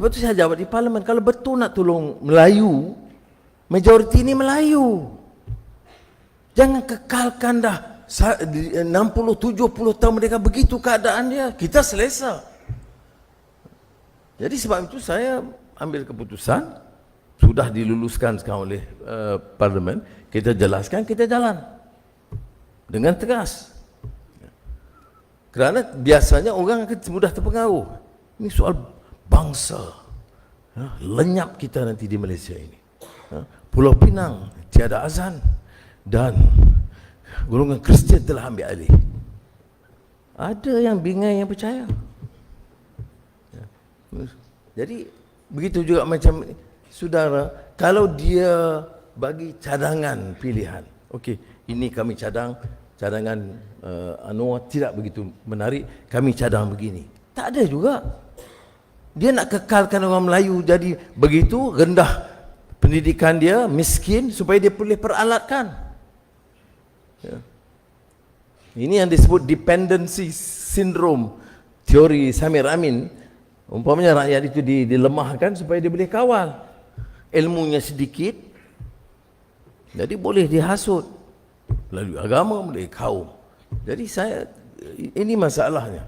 Sebab tu saya jawab di parlimen, kalau betul nak tolong Melayu, majoriti ni Melayu. Jangan kekalkan dah sa- di- 60 70 tahun mereka begitu keadaan dia. Kita selesa. Jadi sebab itu saya ambil keputusan sudah diluluskan sekarang oleh uh, parlimen, kita jelaskan kita jalan dengan tegas. Kerana biasanya orang akan mudah terpengaruh. Ini soal bangsa. Ha, lenyap kita nanti di Malaysia ini. Ha, Pulau Pinang tiada azan dan golongan Kristian telah ambil alih. Ada yang bingai yang percaya. Ya. Jadi begitu juga macam saudara, kalau dia bagi cadangan pilihan. Okey, ini kami cadang cadangan uh, Anwar tidak begitu menarik, kami cadang begini. Tak ada juga. Dia nak kekalkan orang Melayu jadi begitu rendah pendidikan dia, miskin supaya dia boleh peralatkan. Ya. Ini yang disebut dependency syndrome teori Samir Amin. Umpamanya rakyat itu di- dilemahkan supaya dia boleh kawal. Ilmunya sedikit, jadi boleh dihasut. Melalui agama, melalui kaum. Jadi saya, ini masalahnya.